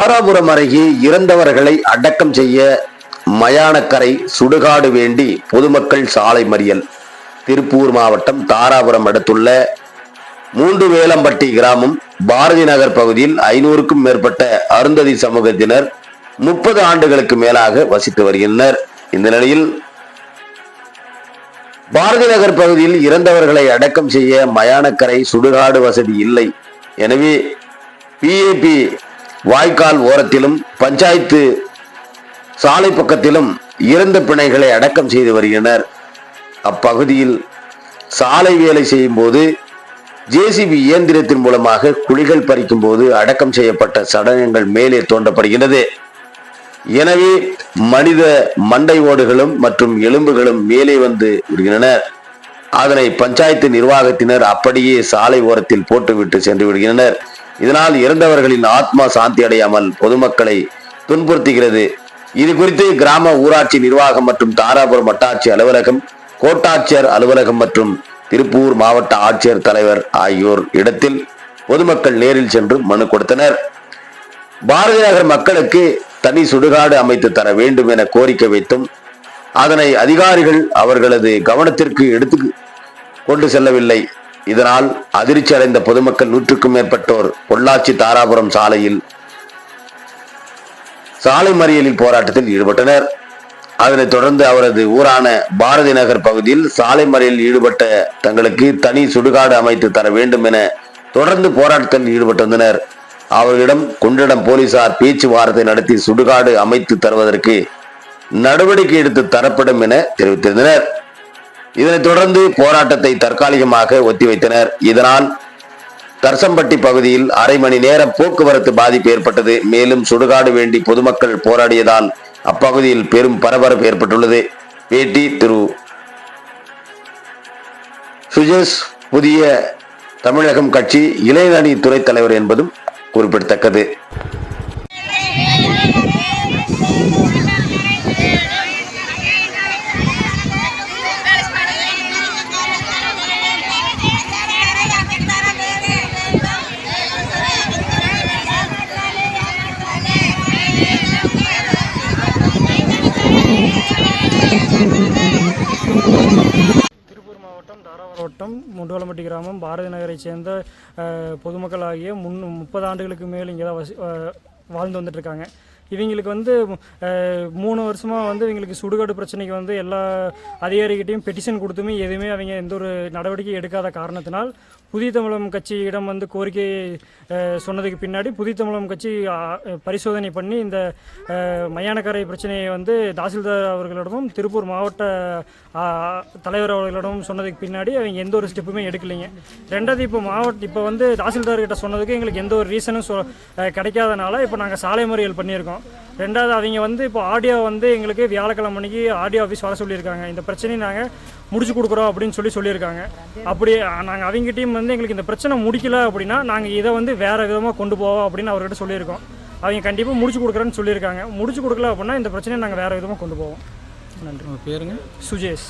தாராபுரம் அருகே இறந்தவர்களை அடக்கம் செய்ய மயானக்கரை சுடுகாடு வேண்டி பொதுமக்கள் சாலை மறியல். திருப்பூர் மாவட்டம் தாராபுரம் அடுத்துள்ள மூன்று வேலம்பட்டி கிராமம் பாரதி நகர் பகுதியில் ஐநூறுக்கும் மேற்பட்ட அருந்ததி சமூகத்தினர் முப்பது ஆண்டுகளுக்கு மேலாக வசித்து வருகின்றனர். இந்த நிலையில் பாரதி நகர் பகுதியில் இறந்தவர்களை அடக்கம் செய்ய மயானக்கரை சுடுகாடு வசதி இல்லை. எனவே பிஏபி வாய்க்கால் ஓரத்திலும் பஞ்சாயத்து சாலை பக்கத்திலும் இறந்த பிணைகளை அடக்கம் செய்து வருகின்றனர். அப்பகுதியில் சாலை வேலை செய்யும் போது ஜேசிபி இயந்திரத்தின் மூலமாக குழிகள் பறிக்கும் போது அடக்கம் செய்யப்பட்ட சடலங்கள் மேலே தோண்டப்படுகிறது எனவே மனித மண்டை ஓடுகளும் மற்றும் எலும்புகளும் மேலே வந்து விடுகின்றன. அதனை பஞ்சாயத்து நிர்வாகத்தினர் அப்படியே சாலை ஓரத்தில் போட்டுவிட்டு சென்று விடுகின்றனர். இதனால் இறந்தவர்களின் ஆத்மா சாந்தி அடையாமல் பொதுமக்களை துன்புறுத்துகிறது. இது குறித்து கிராம ஊராட்சி நிர்வாகம் மற்றும் தாராபுரம் வட்டாட்சி அலுவலகம் கோட்டாட்சியர் அலுவலகம் மற்றும் திருப்பூர் மாவட்ட ஆட்சியர் தலைவர் ஆகியோர் இடத்தில் பொதுமக்கள் நேரில் சென்று மனு கொடுத்தனர். பாரதி நகர் மக்களுக்கு தனி சுடுகாடு அமைத்து தர வேண்டும் என கோரிக்கை வைத்தும் அதனை அதிகாரிகள் அவர்களது கவனத்திற்கு எடுத்து கொண்டு செல்லவில்லை. இதனால் அதிர்ச்சி அடைந்த பொதுமக்கள் நூற்றுக்கும் மேற்பட்டோர் பொள்ளாச்சி தாராபுரம் சாலையில் சாலை மறியலில் போராட்டத்தில் ஈடுபட்டனர். அதனைத் தொடர்ந்து அவரது ஊரான பாரதி நகர் பகுதியில் சாலை மறியலில் ஈடுபட்ட தங்களுக்கு தனி சுடுகாடு அமைத்து தர வேண்டும் என தொடர்ந்து போராட்டத்தில் ஈடுபட்டு வந்தனர். அவர்களிடம் குன்றிடம் போலீசார் பேச்சுவார்த்தை நடத்தி சுடுகாடு அமைத்து தருவதற்கு நடவடிக்கை எடுத்து தரப்படும் என தெரிவித்திருந்தனர். இதனைத் தொடர்ந்து போராட்டத்தை தற்காலிகமாக ஒத்திவைத்தனர். இதனால் தர்சம்பட்டி பகுதியில் அரை மணி நேரம் போக்குவரத்து பாதிப்பு ஏற்பட்டது. மேலும் சுடுகாடு வேண்டி பொதுமக்கள் போராடியதால் அப்பகுதியில் பெரும் பரபரப்பு ஏற்பட்டுள்ளது. பேட்டி திரு. சுஜேஷ் புதிய தமிழகம் கட்சி இளைஞரணி துறை தலைவர் என்பதும் குறிப்பிடத்தக்கது. மாவட்டம் முண்டோலம்பட்டி முண்டுவலம்பட்டி கிராமம் பாரதி நகரை சேர்ந்த பொதுமக்களாகிய பொதுமக்கள் ஆகிய முன் முப்பது ஆண்டுகளுக்கு மேல் இங்கே தான் வசி வாழ்ந்து வந்துட்டுருக்காங்க இவங்களுக்கு வந்து மூணு வருஷமாக வந்து இவங்களுக்கு சுடுகாடு பிரச்சனைக்கு வந்து எல்லா அதிகாரிகிட்டையும் பெட்டிஷன் கொடுத்துமே எதுவுமே அவங்க எந்த ஒரு நடவடிக்கை எடுக்காத காரணத்தினால் புதிய தமிழகம் கட்சியிடம் வந்து கோரிக்கை சொன்னதுக்கு பின்னாடி புதிய தமிழகம் கட்சி பரிசோதனை பண்ணி இந்த மயானக்கரை பிரச்சனையை வந்து தாசில்தார் அவர்களிடமும் திருப்பூர் மாவட்ட தலைவர் அவர்களிடமும் சொன்னதுக்கு பின்னாடி அவங்க எந்த ஒரு ஸ்டெப்புமே எடுக்கலைங்க. ரெண்டாவது இப்போ மாவட்ட இப்போ வந்து தாசில்தார்கிட்ட சொன்னதுக்கு எங்களுக்கு எந்த ஒரு ரீசனும் சொ கிடைக்காதனால இப்போ நாங்கள் சாலை மறியல் பண்ணியிருக்கோம். ரெண்டாவது அவங்க வந்து இப்போ ஆடியோ வந்து எங்களுக்கு வியாழக்கிழமை மணிக்கு ஆடியோ ஆஃபீஸ் வர சொல்லியிருக்காங்க. இந்த பிரச்சனையை நாங்கள் முடிச்சு கொடுக்குறோம் அப்படின்னு சொல்லி சொல்லியிருக்காங்க. அப்படி நாங்கள் அவங்ககிட்டயும் வந்து எங்களுக்கு இந்த பிரச்சனை முடிக்கல அப்படின்னா நாங்கள் இதை வந்து வேறு விதமாக கொண்டு போவோம் அப்படின்னு அவர்கிட்ட சொல்லியிருக்கோம். அவங்க கண்டிப்பாக முடிச்சு கொடுக்குறேன்னு சொல்லியிருக்காங்க. முடிச்சு கொடுக்கல அப்படின்னா இந்த பிரச்சனையை நாங்கள் வேறு விதமாக கொண்டு போவோம். நன்றி பேருங்க? சுஜேஷ்.